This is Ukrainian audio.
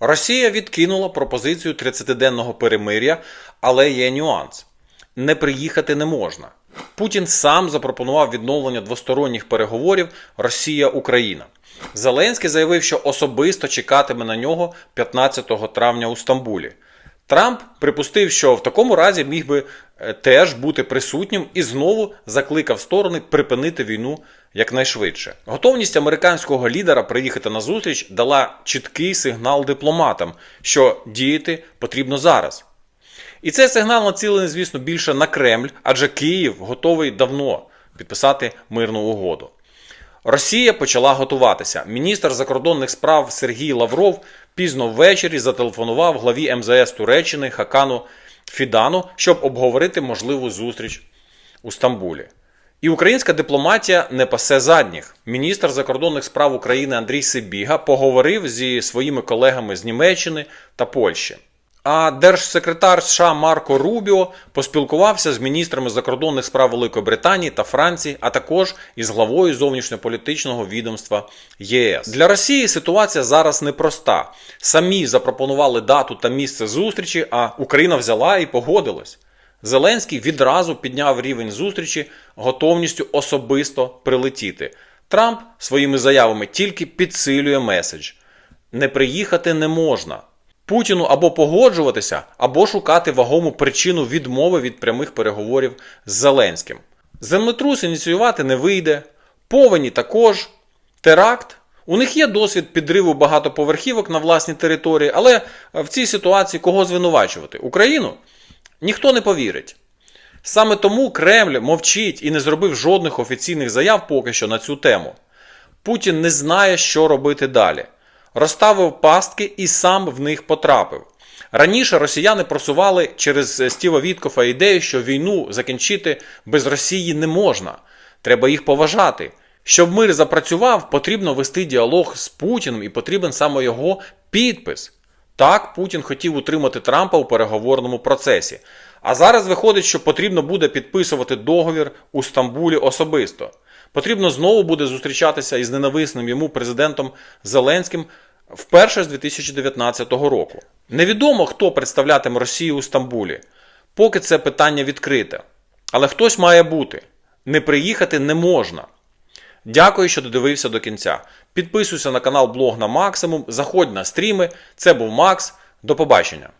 Росія відкинула пропозицію 30-денного перемир'я, але є нюанс: не приїхати не можна. Путін сам запропонував відновлення двосторонніх переговорів Росія-Україна. Зеленський заявив, що особисто чекатиме на нього 15 травня у Стамбулі. Трамп припустив, що в такому разі міг би е, теж бути присутнім і знову закликав сторони припинити війну якнайшвидше. Готовність американського лідера приїхати на зустріч дала чіткий сигнал дипломатам, що діяти потрібно зараз. І цей сигнал націлений, звісно, більше на Кремль, адже Київ готовий давно підписати мирну угоду. Росія почала готуватися. Міністр закордонних справ Сергій Лавров пізно ввечері зателефонував главі МЗС Туреччини Хакану Фідану, щоб обговорити можливу зустріч у Стамбулі. І українська дипломатія не пасе задніх. Міністр закордонних справ України Андрій Сибіга поговорив зі своїми колегами з Німеччини та Польщі. А держсекретар США Марко Рубіо поспілкувався з міністрами закордонних справ Великої Британії та Франції, а також із главою зовнішньополітичного відомства ЄС. Для Росії ситуація зараз непроста. Самі запропонували дату та місце зустрічі, а Україна взяла і погодилась. Зеленський відразу підняв рівень зустрічі готовністю особисто прилетіти. Трамп своїми заявами тільки підсилює меседж: не приїхати не можна. Путіну або погоджуватися, або шукати вагому причину відмови від прямих переговорів з Зеленським. Землетрус ініціювати не вийде, повені також, теракт. У них є досвід підриву багатоповерхівок на власній території, але в цій ситуації кого звинувачувати? Україну? Ніхто не повірить. Саме тому Кремль мовчить і не зробив жодних офіційних заяв поки що на цю тему. Путін не знає, що робити далі. Розставив пастки і сам в них потрапив. Раніше росіяни просували через Стіва Віткофа ідею, що війну закінчити без Росії не можна. Треба їх поважати. Щоб мир запрацював, потрібно вести діалог з Путіним і потрібен саме його підпис. Так, Путін хотів утримати Трампа у переговорному процесі. А зараз виходить, що потрібно буде підписувати договір у Стамбулі особисто. Потрібно знову буде зустрічатися із ненависним йому президентом Зеленським вперше з 2019 року. Невідомо, хто представлятиме Росію у Стамбулі. Поки це питання відкрите. Але хтось має бути. Не приїхати не можна. Дякую, що додивився до кінця. Підписуйся на канал Блог на Максимум, заходь на стріми. Це був Макс. До побачення.